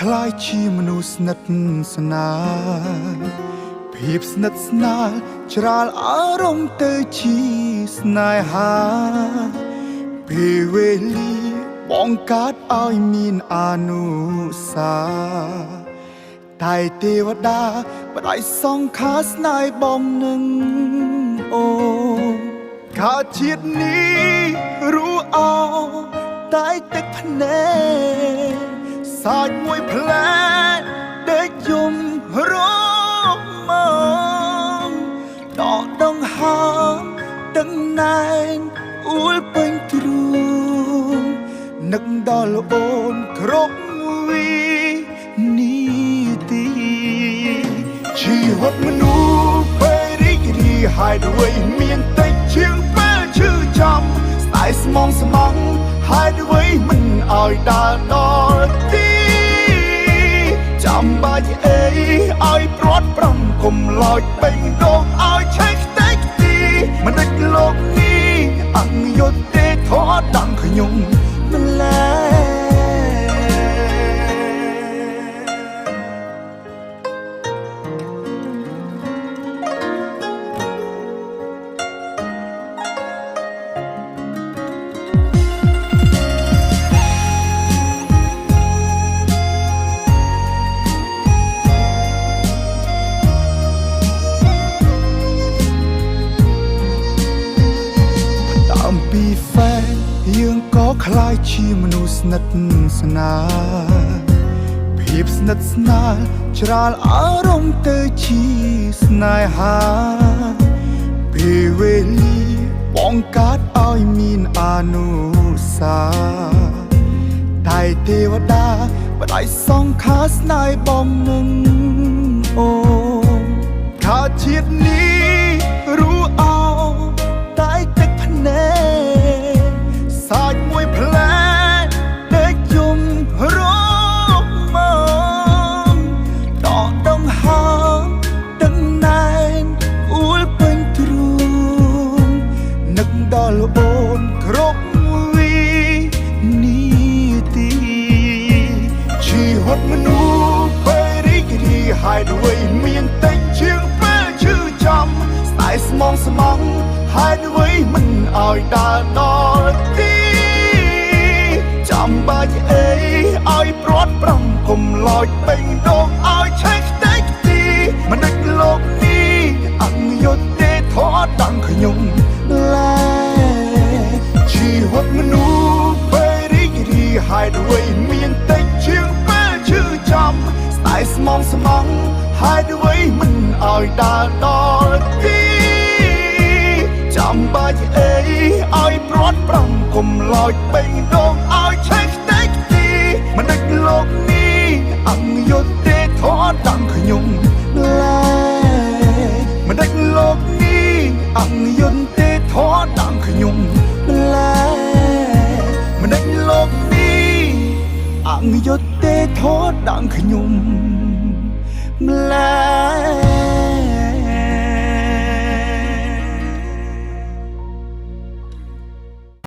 คล้ายជាមនុស្សស្និទ្ធស្នាលភាពស្និទ្ធស្នាលច្រាលអារម្មណ៍ទៅជាស្នេហាពេលវេលាបងកាត់ឲ្យមានអនុសាតែទេវតាបដិសង្ខារស្នេហ៍បងនឹងអូនខាជាតិនេះรู้អោតែទឹកភ្នែក សាច់មួយផ្លែដេកយំរមមកដកដងហើមដឹងណែនអួលពេញទ្រូងនឹកដល់អូនគ្រប់វិនីតិជីវិតមនុស្សពេលរីករាយហើយដូចមានតិចជាងពេលឈឺចាំស្ដាយស្មងស្មងហើយដូចមិនឲ្យដើរដល់ ប្រំគុំឡោចបេងដូងឲ្យឆេះខ្ទេចខ្ទីមិនដេចលោកនេះអង្យុទ្ធទេធေါ်ដងខ្ញុំ យើងក៏คล้ายជាមនុស្សស្និទ្ធស្នាលភាពស្និទ្ធស្នាលច្រាលអារម្មណ៍ទៅជាស្នេហាពេលវេលាបងកាត់ឲ្យមានអនុសាតែទេវតាបដិសង្ខារស្នេហ៍បងនឹងអូនខាជាតិនេះ ល់អូនគ្រប់វិនីតិជីវិតមនុស្សពេលរីករាយហើយដូចមានតិចជាងពេលឈឺចាំស្ដាយស្មងស្មងហើយដូចមិនឲ្យដើរដល់ទីចាំបាច់អីឲ្យព្រាត់ប្រំគុំឡោចបេងដូងឲ្យឆេះ ស្ដាយស្មងស្មងហើយដូចមិនឲ្យដើរដល់ទីចាំបាច់អីឲ្យព្រាត់ប្រំគុំឡោចបេងដូងឲ្យឆេះខ្ទេចខ្ទីមិនដេចលោកនេះអង្យុទ្ធទេធေါ်ដងខ្ញុំឡាមិនដេចលោកនេះអង្យុទ្ធទេធေါ်ដងខ្ញុំ នេះអង្យុទ្ធទេធေါ်ដងខ្ញុំម្លែ